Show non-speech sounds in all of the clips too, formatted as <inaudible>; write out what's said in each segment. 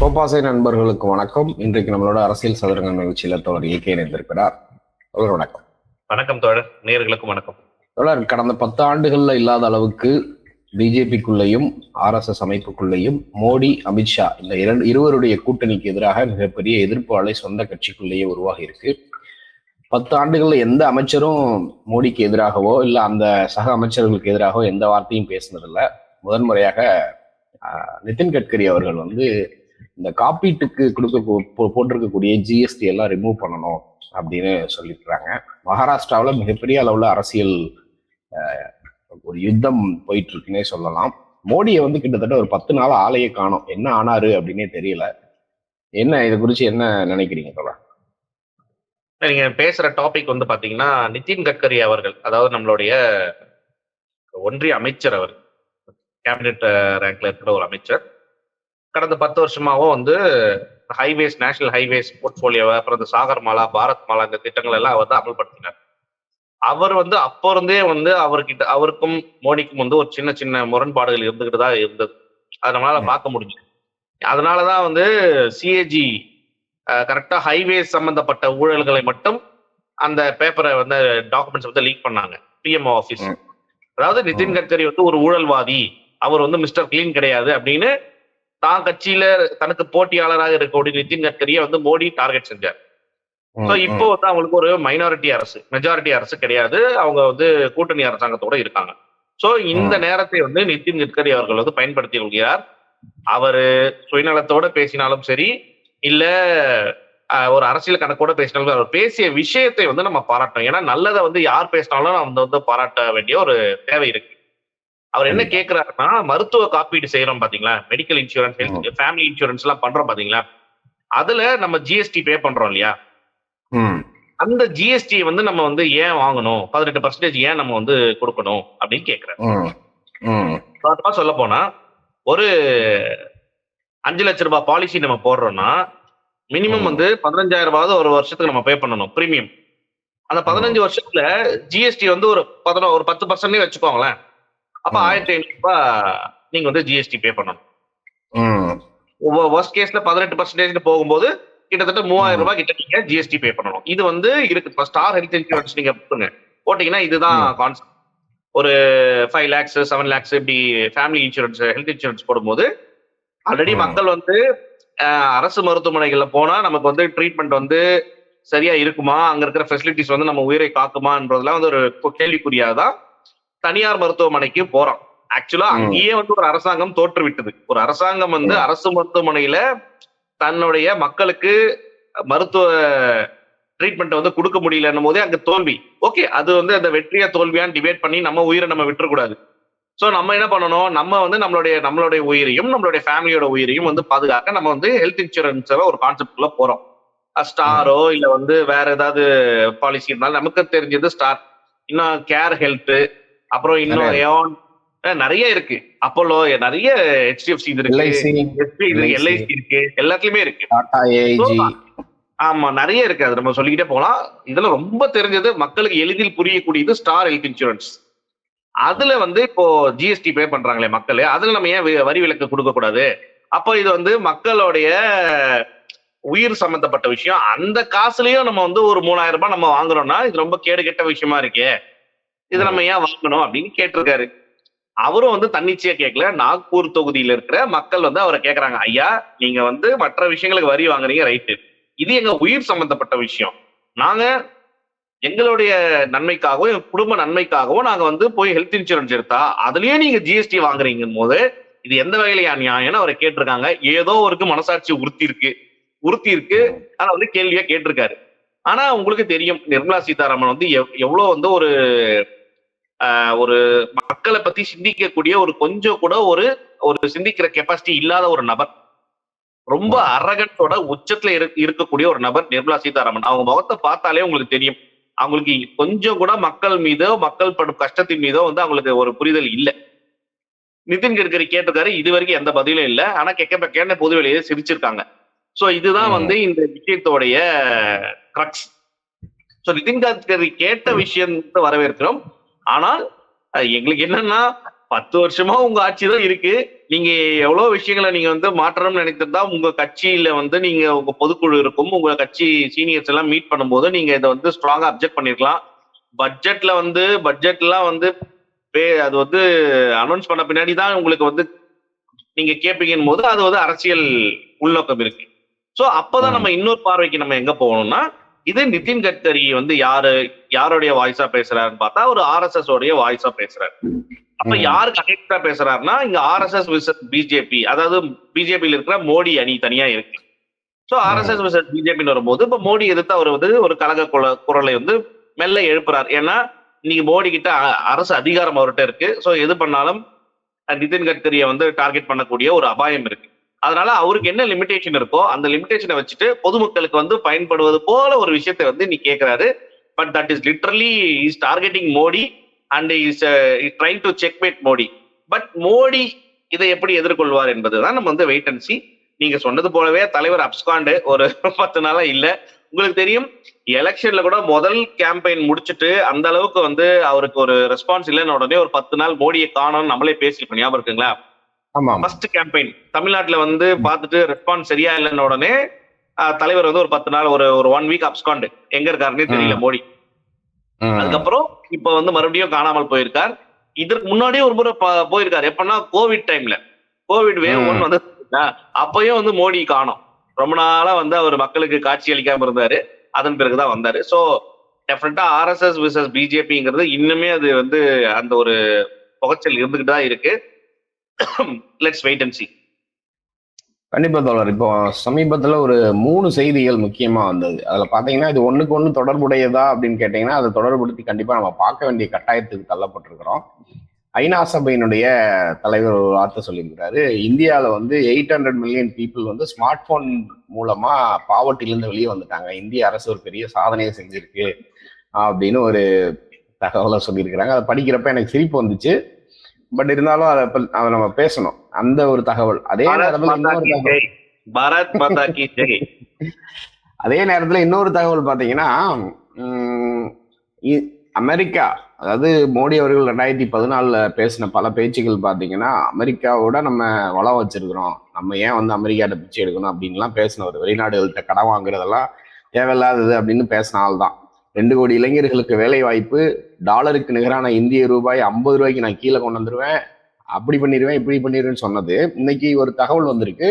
கோபாசை நண்பர்களுக்கு வணக்கம். இன்றைக்கு நம்மளோட அரசியல் சதுரங்க நிகழ்ச்சியில தோழர் இயக்க இணைந்திருக்கிறார். தோழர் வணக்கம். வணக்கம் தோழர். நேர்களுக்கும் வணக்கம். தோழர் கடந்த பத்து ஆண்டுகள்ல இல்லாத அளவுக்கு பிஜேபிக்குள்ளேயும் ஆர்எஸ்எஸ் அமைப்புக்குள்ளேயும் மோடி அமித்ஷா இந்த இரண்டு இருவருடைய கூட்டணிக்கு எதிராக மிகப்பெரிய எதிர்ப்பு அலை சொந்த கட்சிக்குள்ளேயே உருவாகி இருக்கு. பத்து ஆண்டுகள்ல எந்த அமைச்சரும் மோடிக்கு எதிராகவோ இல்ல அந்த சக அமைச்சர்களுக்கு எதிராகவோ எந்த வார்த்தையும் பேசினதில்ல. முதன்முறையாக நிதின் கட்கரி அவர்கள் வந்து இந்த காப்பீட்டுக்கு கொடுக்க போட்டிருக்கக்கூடிய ஜிஎஸ்டி எல்லாம் ரிமூவ் பண்ணணும் அப்படின்னு சொல்லிடுறாங்க மகாராஷ்டிராவில் மிகப்பெரிய அளவில் அரசியல் ஒரு யுத்தம் போயிட்டு இருக்குன்னே சொல்லலாம். மோடியை வந்து கிட்டத்தட்ட ஒரு பத்து நாள் ஆலையை காணோம். என்ன ஆனாரு அப்படின்னே தெரியல. என்ன இதை குறித்து என்ன நினைக்கிறீங்க தோழா நீங்க பேசுற டாபிக் வந்து பாத்தீங்கன்னா நிதின் கட்கரி அவர்கள் அதாவது நம்மளுடைய ஒன்றிய அமைச்சர் அவர் கேபினெட் ரேங்க்ல இருக்கிற ஒரு அமைச்சர். கடந்த பத்து வருஷமாவும் வந்து ஹைவேஸ் நேஷனல் ஹைவேஸ் போர்ட்போலியோவை அப்புறம் இந்த சாகர் மாலா பாரத் மாலா இந்த திட்டங்கள் எல்லாம் அவர் தான் அமல்படுத்தினார். அவர் வந்து அப்போ இருந்தே வந்து அவர்கிட்ட அவருக்கும் மோடிக்கும் வந்து ஒரு சின்ன சின்ன முரண்பாடுகள் இருந்துகிட்டு தான் இருந்தது. அதை நம்மளால பார்க்க முடிஞ்சு அதனாலதான் வந்து சிஏஜி கரெக்டா ஹைவேஸ் சம்பந்தப்பட்ட ஊழல்களை மட்டும் அந்த பேப்பரை வந்து டாக்குமெண்ட்ஸ் வந்து லீக் பண்ணாங்க. பிஎம்ஓ ஆபீஸ் ம். அதாவது நிதின் கட்கரி வந்து ஒரு ஊழல்வாதி. அவர் வந்து மிஸ்டர் கிளீன் கிடையாது அப்படின்னு தான் கட்சியில தனக்கு போட்டியாளராக இருக்கக்கூடிய நிதின் கட்கரியை வந்து மோடி டார்கெட் செஞ்சார். ஸோ இப்போ வந்து அவங்களுக்கு ஒரு மைனாரிட்டி அரசு மெஜாரிட்டி அரசு கிடையாது. அவங்க வந்து கூட்டணி அரசாங்கத்தோட இருக்காங்க. ஸோ இந்த நேரத்தை வந்து நிதின் கட்கரி அவர்கள் வந்து பயன்படுத்தி கொள்கிறார். அவரு சுயநலத்தோட பேசினாலும் சரி இல்ல ஒரு அரசியல் கணக்கோட பேசினாலும் அவர் பேசிய விஷயத்தை வந்து நம்ம பாராட்டணும். ஏன்னா நல்லதை வந்து யார் பேசினாலும் நம்ம வந்து பாராட்ட வேண்டிய ஒரு தேவை இருக்கு. அவர் என்ன கேட்கிறாருன்னா மருத்துவ காப்பீடு செய்யறோம் பாத்தீங்களா? Medical insurance health family insurance எல்லாம் பண்றோம் பாத்தீங்களா? அதுல நம்ம ஜிஎஸ்டி பே பண்றோம் இல்லையா? அந்த ஜிஎஸ்டி வந்து நம்ம வந்து ஏன் வாங்கணும்? பதினெட்டு பர்சன்டேஜ் ஏன் நம்ம வந்து கொடுக்கணும்? அப்படின்னு சுத்தமா சொல்ல போனா ஒரு அஞ்சு லட்ச ரூபாய் பாலிசி நம்ம போடுறோம்னா மினிமம். வந்து பதினஞ்சாயிரம் ரூபாவது ஒரு வருஷத்துக்கு நம்ம பே பண்ணணும் பிரீமியம் அந்த பதினஞ்சு வருஷத்துல ஜிஎஸ்டி வந்து ஒரு பதினோ ஒரு பத்து பர்சன்டே வச்சுக்கோங்களேன். அப்ப. ஆயிரத்தி ஐநூறு ரூபாய் நீங்க வந்து ஜிஎஸ்டி பே பண்ணணும் ஒர்ஸ்ட் கேஸ்ல பதினெட்டு பர்சன்டேஜ் போகும்போது கிட்டத்தட்ட மூவாயிரம். ரூபாய் கிட்ட நீங்க ஜிஎஸ்டி பே பண்ணணும் இது வந்து இருக்கு ஸ்டார் ஹெல்த் இன்சூரன்ஸ் நீங்க போட்டுங்க போட்டீங்கன்னா இதுதான். கான்செப்ட் ஒரு ஃபைவ் லேக்ஸ் செவன் லேக்ஸ் இப்படி ஃபேமிலி இன்சூரன்ஸ் ஹெல்த் இன்சூரன்ஸ் போடும்போது ஆல்ரெடி. மக்கள் வந்து அரசு மருத்துவமனைகள்ல போனா நமக்கு வந்து ட்ரீட்மெண்ட் வந்து சரியா இருக்குமா அங்க இருக்கிற ஃபெசிலிட்டிஸ் வந்து நம்ம உயிரை காக்குமான்றதுலாம் வந்து ஒரு கேள்விக்குறியாதான் தனியார் மருத்துவமனைக்கு போறோம். ஆக்சுவலா. அங்கேயே வந்து ஒரு அரசாங்கம் தோற்றுவிட்டது. ஒரு அரசாங்கம் வந்து. அரசு மருத்துவமனையில தன்னுடைய மக்களுக்கு மருத்துவ ட்ரீட்மெண்ட் வந்து கொடுக்க முடியலன்னும் போதே அங்க தோல்வி. ஓகே அது வந்து அந்த வெற்றியா தோல்வியான்னு டிபேட் பண்ணி நம்ம உயிரை நம்ம விட்டுறக்கூடாது. சோ நம்ம என்ன பண்ணணும்? நம்ம வந்து நம்மளுடைய நம்மளுடைய உயிரையும் நம்மளுடைய ஃபேமிலியோட உயிரையும் வந்து பாதுகாக்க நம்ம வந்து ஹெல்த் இன்சூரன்ஸ் ஒரு கான்செப்ட்குள்ள போறோம். ஸ்டாரோ இல்ல வந்து வேற ஏதாவது பாலிசி இருந்தாலும் நமக்கு தெரிஞ்சது ஸ்டார் இன்னும் கேர் ஹெல்த் அப்புறம் இன்னும் நிறைய ஏன் நிறைய இருக்கு. அப்போலோ நிறைய ஹெச்டிஎஃப்சி இது இருக்கு. எல்ஐசி இருக்கு எல்லாத்துலயுமே இருக்கு. ஆமா நிறைய இருக்கு. அது நம்ம சொல்லிக்கிட்டே போலாம். இதுல ரொம்ப தெரிஞ்சது மக்களுக்கு எளிதில் புரியக்கூடியது ஸ்டார் ஹெல்த் இன்சூரன்ஸ் அதுல வந்து இப்போ ஜிஎஸ்டி பே பண்றாங்களே மக்கள் அதுல நம்ம ஏன் வரி விலக்கு கொடுக்க கூடாது? அப்போ இது வந்து மக்களுடைய உயிர் சம்பந்தப்பட்ட விஷயம். அந்த காசுலயும் நம்ம வந்து ஒரு மூணாயிரம் ரூபாய் நம்ம வாங்குறோம்னா இது ரொம்ப கேடு கெட்ட விஷயமா இருக்கே. இது நம்ம ஏன் வாங்கணும் அப்படின்னு கேட்டிருக்காரு. அவரும் வந்து தன்னிச்சையா கேட்கல. நாக்பூர் தொகுதியில இருக்கிற மக்கள் வந்து அவரை கேக்குறாங்க ஐயா நீங்க வந்து மற்ற விஷயங்களுக்கு வரி வாங்குறீங்க ரைட்டு. இது எங்க உயிர் சம்பந்தப்பட்ட விஷயம். நாங்க எங்களுடைய நன்மைக்காகவும் எங்க குடும்ப நன்மைக்காகவும் நாங்க வந்து போய் ஹெல்த் இன்சூரன்ஸ் எடுத்தா அதுலயே நீங்க ஜிஎஸ்டி வாங்குறீங்க போது இது எந்த வகையில நியாயம்னு அவரை கேட்டிருக்காங்க. ஏதோ ஒருக்கு மனசாட்சி உறுத்தி இருக்கு உறுத்தி இருக்கு ஆனா வந்து கேள்வியா கேட்டிருக்காரு. ஆனா உங்களுக்கு தெரியும் நிர்மலா சீதாராமன் வந்து எவ்- எவ்வளவு வந்து ஒரு ஒரு மக்களை பத்தி சிந்திக்கக்கூடிய ஒரு கொஞ்சம் கூட ஒரு ஒரு சிந்திக்கிற கெப்பாசிட்டி இல்லாத ஒரு நபர். ரொம்ப அரகத்தோட உச்சத்துல இரு- இருக்கக்கூடிய ஒரு நபர் நிர்மலா சீதாராமன். அவங்க முகத்தை பார்த்தாலே உங்களுக்கு தெரியும். அவங்களுக்கு கொஞ்சம் கூட மக்கள் மீதோ மக்கள் படும் கஷ்டத்தின் மீதோ வந்து அவங்களுக்கு ஒரு புரிதல் இல்லை. நிதின் கட்கரி கேட்டிருக்காரு இது வரைக்கும் எந்த பதிலும் இல்லை. ஆனா கெக்க கேட்ட பொது வெளியே சிரிச்சிருக்காங்க. சோ இதுதான். வந்து இந்த விஷயத்தோடைய கிரக்ஸ் சோ நிதின் கட்கரி கேட்ட விஷயம் வரவேற்கிறோம். ஆனால் எங்களுக்கு என்னன்னா பத்து வருஷமா உங்க ஆட்சி தான் இருக்கு. நீங்க எவ்வளவு விஷயங்களை நீங்க வந்து மாற்றணும்னு நினைத்திருந்தா உங்க கட்சியில வந்து நீங்க உங்க பொதுக்குழு இருக்கும். உங்க கட்சி சீனியர்ஸ் எல்லாம் மீட் பண்ணும்போது நீங்க இதை வந்து ஸ்ட்ராங்கா அப்செக்ட் பண்ணிருக்கலாம். பட்ஜெட்ல வந்து பட்ஜெட்லாம் வந்து பே- அது வந்து அனௌன்ஸ் பண்ண பின்னாடி தான் உங்களுக்கு வந்து நீங்க கேட்பீங்கன்னு போது அது வந்து அரசியல் உள்நோக்கம் இருக்கு. சோ அப்பதான். நம்ம இன்னொரு பார்வைக்கு நம்ம எங்க போகணும்னா இது நிதின் கட்கரி வந்து யாரு யாருடைய வாய்ஸா பேசுறாருன்னு பார்த்தா ஒரு ஆர்எஸ்எஸ் உடைய வாய்ஸா பேசுறாரு. அப்ப. யாருக்கு அகேன்ஸ்டா பேசுறாருன்னா இங்க ஆர்எஸ்எஸ் விசஸ் பிஜேபி அதாவது பிஜேபியில் இருக்கிற மோடி அணி தனியா இருக்கு. சோ ஆர்எஸ்எஸ் விசஸ் பிஜேபின்னு வரும்போது இப்ப மோடி எதிர்த்து அவர் வந்து ஒரு கழக குரலை வந்து மெல்ல எழுப்புறாரு. ஏன்னா இன்னைக்கு மோடி கிட்ட அரசு அதிகாரம் அவர்கிட்ட இருக்கு. சோ எது பண்ணாலும் நிதின் கட்கரியை வந்து டார்கெட் பண்ணக்கூடிய ஒரு அபாயம் இருக்கு. அதனால அவருக்கு என்ன லிமிடேஷன் இருக்கோ அந்த லிமிடேஷனை வச்சுட்டு பொதுமக்களுக்கு வந்து பயன்படுவது போல ஒரு விஷயத்த வந்து நீ கேட்கிறாரு but that is literally is targeting Modi and is trying to checkmate Modi but Modi இதை எப்படி எதிர்கொள்வார் என்பதுதான் நம்ம வந்து வெயிட் அண்ட் சி நீங்க சொன்னது போலவே தலைவர் அப்ஸ்காண்டு ஒரு <laughs> பத்து நாளா இல்ல. உங்களுக்கு தெரியும் எலெக்ஷன்ல கூட முதல் கேம்பெயின் முடிச்சுட்டு அந்த அளவுக்கு வந்து அவருக்கு ஒரு ரெஸ்பான்ஸ் இல்லைன்னு உடனே ஒரு பத்து நாள் மோடியை காணோம்னு நம்மளே பேசியிருப்போம் ஞாபகம் இருக்குங்களா? ஃபர்ஸ்ட் கேம்பெயின் தமிழ்நாட்டுல வந்து பார்த்துட்டு ரெஸ்பான்ஸ் சரியா இல்லைன்னு உடனே தலைவர் வந்து ஒரு பத்து நாள் ஒரு ஒரு ஒன் வீக் அப்ஸ்காண்டு எங்க இருக்காருன்னே தெரியல. மோடி. அதுக்கப்புறம் இப்ப வந்து மறுபடியும் காணாமல் போயிருக்கார். இதற்கு முன்னாடியே ஒரு முறை போயிருக்காரு. எப்பன்னா கோவிட் டைம்ல கோவிட் வேவ். ஒன் வந்து அப்பயும் வந்து மோடி காணோம். ரொம்ப நாளா வந்து அவர் மக்களுக்கு காட்சி அளிக்காம இருந்தாரு. அதன் பிறகுதான் வந்தாரு. சோ டெஃபினட்டா ஆர்எஸ்எஸ் விசஸ் பிஜேபிங்கிறது இன்னுமே அது வந்து அந்த ஒரு புகைச்சல் இருந்துகிட்டு தான் இருக்கு. லெட்ஸ் வெயிட் அண்ட் சி கண்டிப்பா தோழர். இப்போ சமீபத்துல ஒரு மூணு செய்திகள் முக்கியமா வந்தது. அதுல பாத்தீங்கன்னா இது ஒண்ணுக்கு ஒண்ணு தொடர்புடையதா அப்படின்னு கேட்டீங்கன்னா அதை தொடர்புபடுத்தி கண்டிப்பா நம்ம பார்க்க வேண்டிய கட்டாயத்துக்கு தள்ளப்பட்டிருக்கிறோம். ஐநா சபையினுடைய தலைவர் ஒரு வார்த்தை சொல்லியிருக்கிறாரு. இந்தியாவில் வந்து எயிட் ஹண்ட்ரட் மில்லியன் பீப்புள் வந்து ஸ்மார்ட் போன் மூலமா பாவர்ட்டிலேருந்து வெளியே வந்துட்டாங்க. இந்திய அரசு ஒரு பெரிய சாதனையை செஞ்சிருக்கு அப்படின்னு ஒரு தகவலை சொல்லியிருக்கிறாங்க. அதை படிக்கிறப்ப எனக்கு சிரிப்பு வந்துச்சு. பட் இருந்தாலும் அதை அதை நம்ம பேசணும். அந்த ஒரு தகவல். அதே நேரத்தில் பாரத் மாதா கி ஜெய். அதே நேரத்துல இன்னொரு தகவல் பாத்தீங்கன்னா அமெரிக்கா. அதாவது மோடி அவர்கள் ரெண்டாயிரத்தி பதினாலுல பேசின பல பேச்சுகள் பாத்தீங்கன்னா அமெரிக்காவோட நம்ம வளம் வச்சிருக்கிறோம். நம்ம ஏன் வந்து அமெரிக்காட்ட பிச்சை எடுக்கணும் அப்படின்லாம் பேசினவர். வெளிநாடுகள்கிட்ட கடன் வாங்குறதெல்லாம் தேவையில்லாதது அப்படின்னு பேசின ஆள் தான் ரெண்டு கோடி இளைஞர்களுக்கு வேலை வாய்ப்பு டாலருக்கு நிகரான இந்திய ரூபாய் ஐம்பது ரூபாய்க்கு நான் கீழே கொண்டு வந்துடுவேன் அப்படி பண்ணிடுவேன் இப்படி பண்ணிடுவேன்னு சொன்னது. இன்னைக்கு ஒரு தகவல் வந்திருக்கு.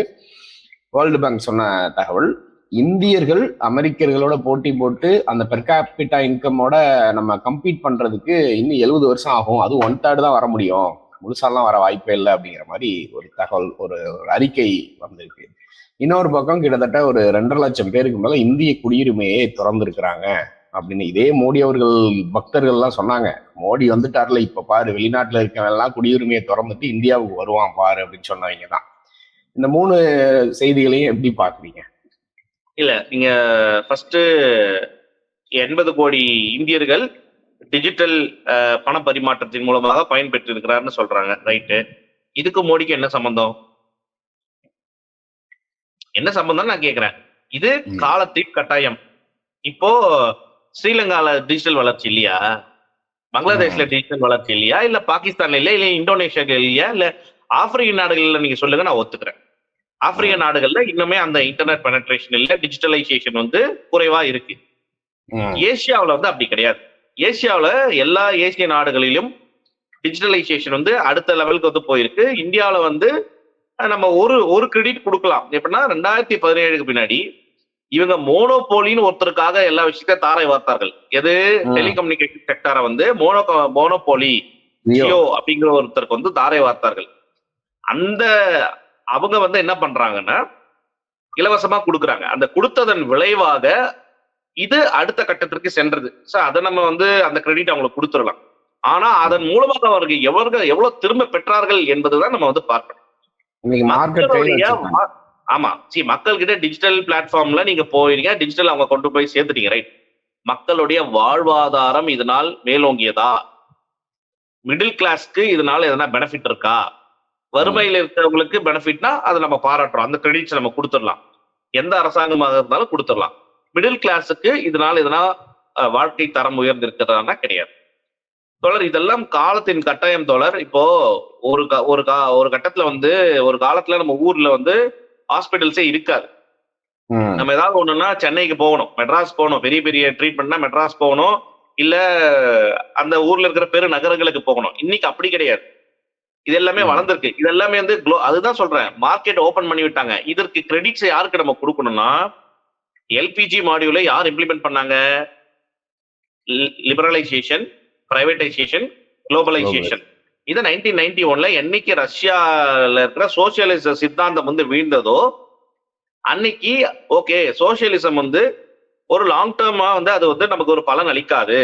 வேர்ல்டு பேங்க் சொன்ன தகவல் இந்தியர்கள் அமெரிக்கர்களோட போட்டி போட்டு அந்த பெர்காபிட்டா இன்கமோட நம்ம கம்பீட் பண்றதுக்கு இன்னும் எழுபது வருஷம் ஆகும். அதுவும் ஒன் தேர்ட் தான் வர முடியும். முழுசாலாம் வர வாய்ப்பே இல்லை அப்படிங்கிற மாதிரி ஒரு தகவல் ஒரு ஒரு அறிக்கை வந்திருக்கு. இன்னொரு பக்கம் கிட்டத்தட்ட ஒரு ரெண்டரை லட்சம் பேருக்கு மேல இந்திய குடியுரிமையை திறந்திருக்கிறாங்க. அப்படின்னு இதே மோடி அவர்கள் பக்தர்கள்லாம் சொன்னாங்க. மோடி வந்துட்டார்ல இப்ப பாரு வெளிநாட்டுல இருக்கவன் எல்லாம் குடியுரிமையை திறந்துட்டு இந்தியாவுக்கு வருவான் பாரு அப்படின்னு சொன்னவங்க தான். இந்த மூணு செய்திகளையும் எப்படி பாக்குறீங்க இல்ல நீங்க ஃபர்ஸ்ட் எண்பது கோடி இந்தியர்கள் டிஜிட்டல் பண பரிமாற்றத்தின் மூலமாக பயன்பெற்று இருக்கிறார்னு சொல்றாங்க ரைட்டு இதுக்கு மோடிக்கு என்ன சம்பந்தம்? என்ன சம்பந்தம் நான் கேக்குறேன். இது. காலத்தின் கட்டாயம். இப்போ ஸ்ரீலங்கால டிஜிட்டல் வளர்ச்சி இல்லையா? பங்களாதேஷ்ல டிஜிட்டல் வளர்ச்சி இல்லையா? இல்ல பாகிஸ்தான்ல இல்லையா? இல்ல இந்தோனேஷியால இல்லையா? இல்ல ஆப்பிரிக்க நாடுகள்ல நீங்க சொல்லுங்க நான் ஒத்துக்கிறேன். ஆப்பிரிக்க நாடுகள்ல இன்னுமே அந்த இன்டர்நெட் பெனட்ரேஷன் இல்ல டிஜிட்டலைசேஷன் வந்து குறைவா இருக்கு. ஏசியாவுல வந்து அப்படி கிடையாது. ஏசியாவுல எல்லா ஏசிய நாடுகளிலும் டிஜிட்டலைசேஷன் வந்து அடுத்த லெவலுக்கு வந்து போயிருக்கு. இந்தியாவுல வந்து நம்ம ஒரு ஒரு கிரெடிட் கொடுக்கலாம். எப்படின்னா ரெண்டாயிரத்தி பதினேழுக்கு பின்னாடி இவங்க மோனோபோலின்னு ஒருத்தருக்காக எல்லா விஷயத்தையும் தாரை வார்த்தார்கள். எது. டெலிகம்யூனிகேஷன் செக்டாரை வந்து மோனோ மோனோபோலி ஜியோ. அப்படிங்கிற ஒருத்தருக்கு வந்து தாரை வார்த்தார்கள். அந்த அவங்க வந்து என்ன பண்றாங்கன்னா இலவசமா கொடுக்குறாங்க. அந்த கொடுத்ததன் விளைவாக இது அடுத்த கட்டத்திற்கு சென்றது. சோ அதை நம்ம வந்து அந்த கிரெடிட் அவங்களுக்கு கொடுத்துடலாம். ஆனா அதன் மூலமாக அவர்கள் எவர்கள் எவ்வளவு திரும்ப பெற்றார்கள் என்பதுதான் நம்ம வந்து பார்க்கணும். ஆமா. சி மக்கள் கிட்ட டிஜிட்டல் பிளாட்ஃபார்ம்ல நீங்க போயிருங்க டிஜிட்டல் அவங்க கொண்டு போய் சேர்த்துட்டீங்க. ரைட் மக்களுடைய வாழ்வாதாரம் இதனால் மேலோங்கியதா? மிடில் கிளாஸ்க்கு இதனால எதனா பெனிஃபிட் இருக்கா? வறுமையில் இருக்கிறவங்களுக்கு பெனிஃபிட்னா அதை நம்ம பாராட்டுறோம். அந்த கிரெடிட்ஸ் நம்ம கொடுத்துடலாம். எந்த அரசாங்கமாக இருந்தாலும் கொடுத்துடலாம். மிடில் கிளாஸுக்கு இதனால எதனா வாழ்க்கை தரம் உயர்ந்திருக்கிறதானா கிடையாது. தோழர் இதெல்லாம் காலத்தின் கட்டாயம் தோழர். இப்போ ஒரு ஒரு ஒரு கட்டத்துல வந்து ஒரு காலத்துல நம்ம ஊர்ல வந்து ஹாஸ்பிட்டல்ஸே இருக்காது. நம்ம ஏதாவது ஒண்ணுன்னா சென்னைக்கு போகணும். மெட்ராஸ் போகணும். பெரிய பெரிய ட்ரீட்மெண்ட்னா மெட்ராஸ் போகணும். இல்ல அந்த ஊர்ல இருக்கிற பெரு நகரங்களுக்கு போகணும். இன்னைக்கு அப்படி கிடையாது. இது எல்லாமே. வளர்ந்துருக்கு. இது எல்லாமே வந்து glo- அதுதான் சொல்றேன். மார்க்கெட் ஓபன் பண்ணி விட்டாங்க. இதற்கு கிரெடிட்ஸ் யாருக்கு நம்ம கொடுக்கணும்னா எல்பிஜி மாடியூலை யார் இம்ப்ளிமெண்ட் பண்ணாங்க? லிபரலைசேஷன் பிரைவேடைசேஷன் குளோபலைசேஷன் இதை நைன்டீன் நைன்டி ஒன்ல என்னைக்கு ரஷ்யால இருக்கிற சோசியலிச சித்தாந்தம் வந்து வீழ்ந்ததோ அன்னைக்கு ஓகே சோசியலிசம் வந்து ஒரு லாங் டேர்மா வந்து அது வந்து நமக்கு ஒரு பலன் அளிக்காது.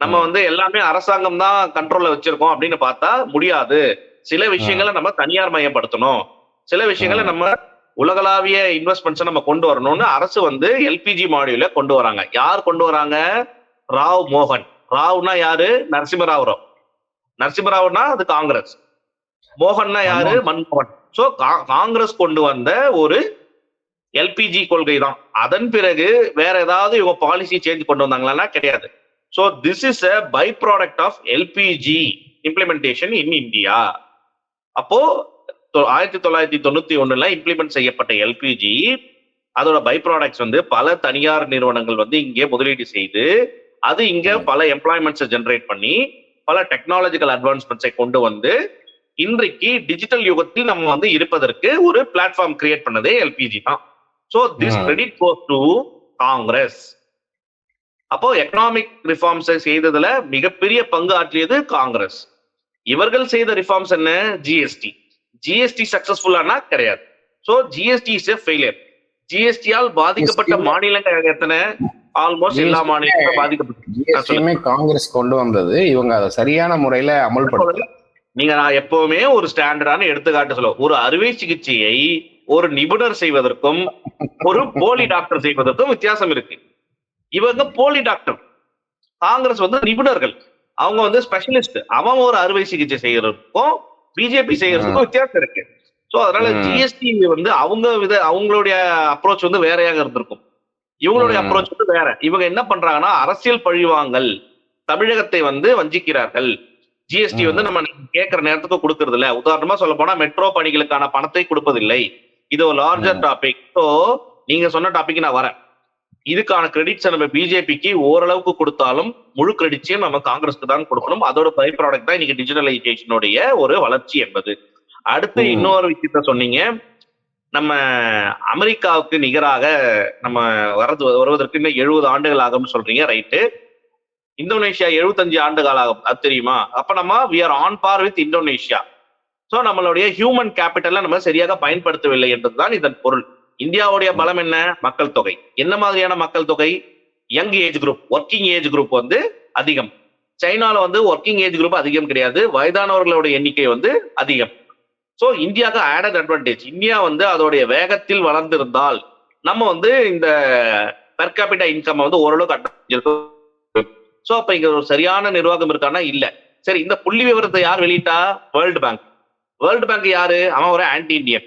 நம்ம. வந்து எல்லாமே அரசாங்கம் தான் கண்ட்ரோல்ல வச்சிருக்கோம் அப்படின்னு பார்த்தா முடியாது. சில விஷயங்களை நம்ம தனியார் மயப்படுத்தணும். சில விஷயங்களை. நம்ம உலகளாவிய இன்வெஸ்ட்மெண்ட்ஸ் நம்ம கொண்டு வரணும்னு அரசு வந்து எல்பிஜி மாடியூல கொண்டு வராங்க. யார் கொண்டு வராங்க? ராவ் மோகன். ராவ்னா யாரு? நரசிம்மராவ் ராவ். நரசிம்மராவ்னா அது காங்கிரஸ். மோகன்னா யாரு? மன்மோகன். சோ காங்கிரஸ் கொண்டு வந்த ஒரு எல்பிஜி கொள்கை தான். அதன் பிறகு வேற ஏதாவது இவங்க பாலிசி சேஞ்ச் கொண்டு வந்தாங்களா கிடையாது. So this is a byproduct of LPG implementation in India அப்போ ஆயிரத்தி தொள்ளாயிரத்தி தொண்ணூத்தி ஒண்ணுல இம்ப்ளிமெண்ட் செய்யப்பட்ட எல்பிஜி அதோட பை ப்ராடக்ட்ஸ் வந்து பல தனியார் நிறுவனங்கள் வந்து இங்கே முதலீடு செய்து அது இங்க. பல எம்ப்ளாய்மெண்ட்ஸை ஜெனரேட் பண்ணி பல டெக்னாலஜிக்கல் அட்வான்ஸ்மெண்ட்ஸை கொண்டு வந்து இன்றைக்கு டிஜிட்டல் யுகத்தில் நம்ம வந்து இருப்பதற்கு ஒரு பிளாட்ஃபார்ம் கிரியேட் பண்ணதே எல்பிஜி தான். So this. Credit goes to Congress அப்போ எக்கனாமிக் ரிஃபார்ம்ஸை செய்ததுல மிகப்பெரிய பங்கு ஆற்றியது காங்கிரஸ் இவர்கள் செய்த ரிஃபார்ம்ஸ் என்ன? ஜிஎஸ்டி ஜிஎஸ்டி சக்சஸ்ஃபுல்லானா கிடையாது. So GST is a failure ஜிஎஸ்டியால் பாதிக்கப்பட்ட மாநிலங்கள் எத்தனை? ஆல்மோஸ்ட் எல்லா மாநிலங்களும் பாதிக்கப்பட்டு காங்கிரஸ் கொண்டு வந்தது. இவங்க அதை சரியான முறையில அமல்படுத்தல நீங்க நான் எப்பவுமே ஒரு ஸ்டாண்டர்டான எடுத்துக்காட்டு சொல்லுவோம் ஒரு அறுவை சிகிச்சையை ஒரு நிபுணர் செய்வதற்கும் ஒரு போலி டாக்டர் செய்வதற்கும் வித்தியாசம் இருக்கு. இவங்க போலி டாக்டர். காங்கிரஸ் வந்து நிபுணர்கள். அவங்க வந்து ஸ்பெஷலிஸ்ட் அவன் ஒரு அறுவை சிகிச்சை செய்யறதுக்கும் பிஜேபி செய்யறதுக்கும் வித்தியாசம் இருக்கு. சோ அதனால. ஜிஎஸ்டி வந்து அவங்க வித அவங்களுடைய அப்ரோச் வந்து வேறையாக இருந்திருக்கும். இவங்களுடைய. அப்ரோச் வந்து வேற. இவங்க என்ன பண்றாங்கன்னா அரசியல் பழிவாங்கல் தமிழகத்தை வந்து வஞ்சிக்கிறார்கள். ஜிஎஸ்டி. வந்து நம்ம கேட்கிற நேரத்துக்கு கொடுக்கறது இல்ல. உதாரணமா சொல்ல போனா மெட்ரோ பணிகளுக்கான பணத்தை கொடுப்பதில்லை. இது ஒரு லார்ஜர். டாபிக் ஸோ நீங்க சொன்ன டாபிக் நான் வரேன். இதுக்கான கிரெடிட்ஸ் நம்ம பிஜேபிக்கு ஓரளவுக்கு கொடுத்தாலும் முழு கிரெடிட்ஸையும் நம்ம காங்கிரஸ்க்கு தான் கொடுக்கணும். அதோட பை ப்ராடக்ட் தான் இன்னைக்கு டிஜிட்டலைசேஷனுடைய ஒரு வளர்ச்சி என்பது. அடுத்து. இன்னொரு விஷயத்த சொன்னீங்க. நம்ம அமெரிக்காவுக்கு நிகராக நம்ம வரது வருவதற்கு இன்னும் எழுபது ஆண்டுகள் ஆகும்னு சொல்றீங்க ரைட்டு. இந்தோனேஷியா எழுபத்தஞ்சு ஆண்டுகள் ஆகும் அது தெரியுமா? அப்ப நம்ம we are on par with Indonesia. So நம்மளுடைய ஹியூமன் கேபிட்டலை நம்ம சரியாக பயன்படுத்தவில்லை என்பதுதான் இதன் பொருள். இந்தியாவுடைய பலம் என்ன? மக்கள் தொகை. என்ன மாதிரியான மக்கள் தொகை? Young age group working age group வந்து அதிகம். சைனால வந்து ஒர்க்கிங் ஏஜ் குரூப் அதிகம் கிடையாது. வயதானவர்களுடைய எண்ணிக்கை வந்து அதிகம். சோ இந்தியாவுக்கு ஆடட் அட்வான்டேஜ் இந்தியா வந்து அதோடைய வேகத்தில் வளர்ந்திருந்தால் நம்ம வந்து இந்த பெர் கேபிட்டா இன்கம் வந்து ஓரளவுக்கு சோ அப்ப இங்க ஒரு சரியான நிர்வாகம் இருக்கான்னா இல்ல. சரி இந்த புள்ளி விவரத்தை யார் வெளியிட்டா? வேர்ல்டு பேங்க் வேர்ல்டு பேங்க் யாரு? அவன் ஒரு ஆன்டி இந்தியன்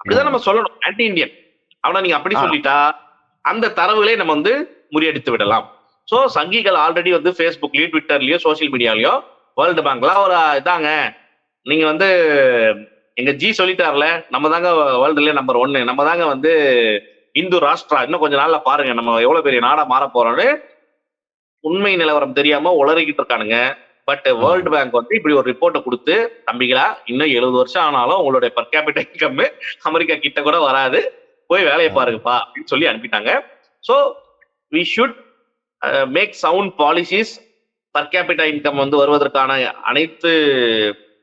அப்படிதான் நம்ம சொல்லணும். ஆன்டி இந்தியன் அவனை நீங்க அப்படி. சொல்லிட்டா அந்த தரவுகளை நம்ம வந்து முறியடித்து விடலாம். சோ சங்கிகள் ஆல்ரெடி வந்து ஃபேஸ்புக்லயோ ட்விட்டர்லயோ சோஷியல் மீடியாலயோ வேர்ல்டு பேங்க்லாம் ஒரு இதாங்க. நீங்க வந்து எங்க ஜி சொல்லிட்டார்ல நம்ம தாங்க வேர்ல்டுலயே நம்பர் ஒன்னு நம்ம தாங்க வந்து இந்து ராஷ்டிரா. இன்னும் கொஞ்ச நாள்ல பாருங்க நம்ம எவ்வளவு பெரிய நாடா மாற போறோம்னு. உண்மை நிலவரம் தெரியாம உளறிக்கிட்டு இருக்கானுங்க. பட் வேர்ல்டு பேங்க் வந்து இப்படி ஒரு ரிப்போர்ட்டை கொடுத்து தம்பிகளா இன்னும் எழுபது வருஷம் ஆனாலும் உங்களுடைய பர் கேபிட்டல் இன்கம் அமெரிக்கா கிட்ட கூட வராது. போய் வேலையை பாருங்கப்பா அப்படின்னு சொல்லி அனுப்பிட்டாங்க. So we should make sound policies per capita income வந்து வருவதற்கான அனைத்து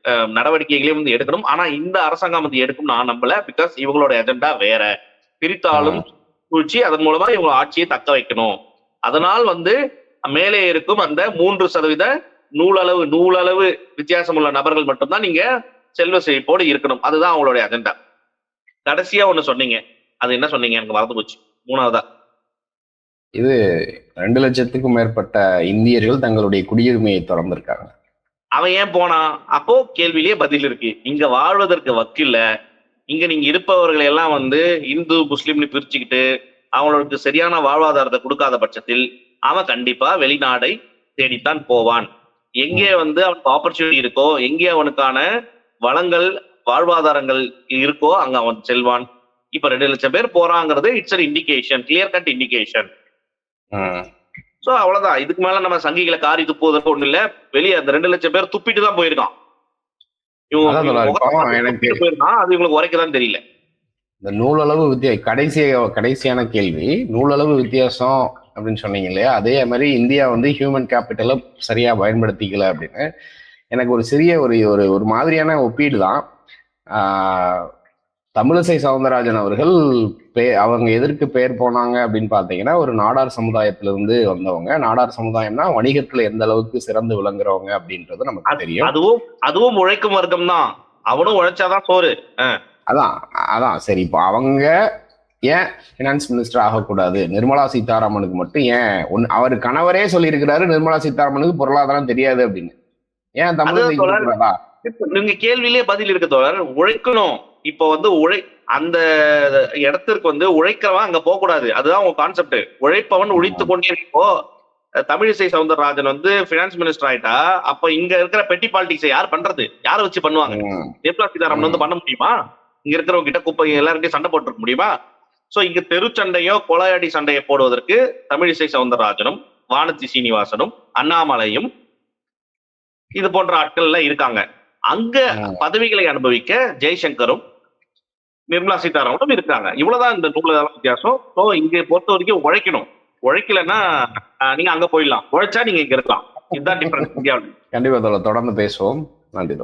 நடவடிக்கைகளையும் வந்து எடுக்கணும். ஆனா இந்த அரசாங்கம் வந்து எடுக்கும் நான் நம்பல. பிகாஸ் இவங்களோட எஜெண்டா வேற. பிரித்தாலும் சூழ்ச்சி அதன் மூலமா இவங்க ஆட்சியை தக்க வைக்கணும். அதனால் வந்து மேலே இருக்கும் அந்த மூன்று சதவீத நூலளவு நூலளவு வித்தியாசம் உள்ள நபர்கள் மட்டும்தான் நீங்க செல்வ செழிப்போடு இருக்கணும். அதுதான் அவங்களுடைய அஜெண்டா கடைசியா ஒண்ணு சொன்னீங்க. அது என்ன சொன்னீங்க? எனக்கு மறந்து போச்சு. மூணாவதா? இது ரெண்டு லட்சத்துக்கும் மேற்பட்ட இந்தியர்கள் தங்களுடைய குடியுரிமையை தொடர்ந்திருக்காங்க அவன் ஏன் போனான்? அப்போ கேள்வியிலேயே பதில் இருக்கு. இங்க வாழ்வதற்கு வக்கில்ல. இங்க நீங்க இருப்பவர்களை எல்லாம் வந்து இந்து முஸ்லீம்னு பிரிச்சுக்கிட்டு அவங்களுக்கு சரியான வாழ்வாதாரத்தை கொடுக்காத பட்சத்தில் அவன் கண்டிப்பா வெளிநாடை தேடித்தான் போவான். எங்கே வந்து அவனுக்கு ஆப்பர்ச்சுனிட்டி இருக்கோ எங்கே அவனுக்கான வளங்கள் வாழ்வாதாரங்கள் இருக்கோ அங்க அவன் செல்வான். இப்ப ரெண்டு லட்சம் பேர் போறாங்கிறது it's an indication clear cut indication hmm. So அவ்வளவுதான். இதுக்கு மேல நம்ம சங்கிகளை காரி துப்புவதற்கு ஒண்ணு இல்ல. வெளியே அந்த ரெண்டு லட்சம் பேர் துப்பிட்டு தான் போயிருக்கான். இவங்க போயிருக்கான். அது இவங்களுக்கு உரைக்கதான் தெரியல. இந்த நூலளவு வித்தியா கடைசி கடைசியான கேள்வி. நூலளவு வித்தியாசம் அப்படின்னு சொன்னீங்க இல்லையா? அதே மாதிரி இந்தியா வந்து ஹியூமன் கேபிட்டலை சரியா பயன்படுத்திக்கல அப்படின்னு. எனக்கு ஒரு சிறிய ஒரு ஒரு ஒரு மாதிரியான ஒப்பீடு தான். தமிழிசை சவுந்தரராஜன் அவர்கள் பே அவங்க எதற்கு பெயர் போனாங்க அப்படின்னு பார்த்தீங்கன்னா ஒரு நாடார் சமுதாயத்திலிருந்து வந்தவங்க. நாடார் சமுதாயம்னா வணிகத்துல எந்த அளவுக்கு சிறந்து விளங்குறவங்க அப்படின்றது நமக்கு தெரியும். அதுவும் அதுவும் உழைக்கும் வர்க்கம் தான். அவனும் உழைச்சாதான் சோறு. அதான் அதான். சரி இப்போ அவங்க ஏன் ஃபினான்ஸ் மினிஸ்டர் ஆகக்கூடாது? நிர்மலா சீதாராமனுக்கு மட்டும் ஏன்? ஒன்னு அவர் கணவரே சொல்லியிருக்கிறாரு நிர்மலா சீதாராமனுக்கு பொருளாதாரம் தெரியாது அப்படின்னு. ஏன் தமிழ் நீங்க கேள்வியிலே பதில் இருக்கு தோழர். உழைக்கணும். இப்போ வந்து உழை அந்த இடத்திற்கு வந்து உழைக்கிறவன் அங்க போக கூடாது அதுதான் உங்க கான்செப்ட் உழைப்பவன் உழைத்து கொண்டே இப்போ தமிழிசை சவுந்தரராஜன் வந்து பினான்ஸ் மினிஸ்டர் ஆயிட்டா அப்ப இங்க இருக்கிற பெட்டி பாலிடிக்ஸ் யார் பண்றது? யாரை வச்சு பண்ணுவாங்க? நிர்மலா சீதாராமன் வந்து பண்ண முடியுமா? இங்க இருக்கிறவங்க கிட்ட குப்பை எல்லார்கிட்டயும் சண்டை போட்டுருக்க முடியுமா? சோ இங்க தெருச்சண்டையோ கொலையடி சண்டையை போடுவதற்கு தமிழிசை சவுந்தரராஜனும் வானதி சீனிவாசனும் அண்ணாமலையும் இது போன்ற ஆட்கள் எல்லாம் இருக்காங்க. அங்க. பதவிகளை அனுபவிக்க ஜெய்சங்கரும் நிர்மலா சீதாராமனும் இருக்காங்க. இவ்வளவுதான் இந்த நூல வித்தியாசம். ஸோ இங்க பொறுத்த வரைக்கும் உழைக்கணும். உழைக்கலைன்னா நீங்க அங்க போயிடலாம். உழைச்சா நீங்க இங்க இருக்கலாம். இதுதான் டிஃபரன்ஸ் இந்தியாவில். கண்டிப்பா தொடர்ந்து பேசுவோம். நன்றி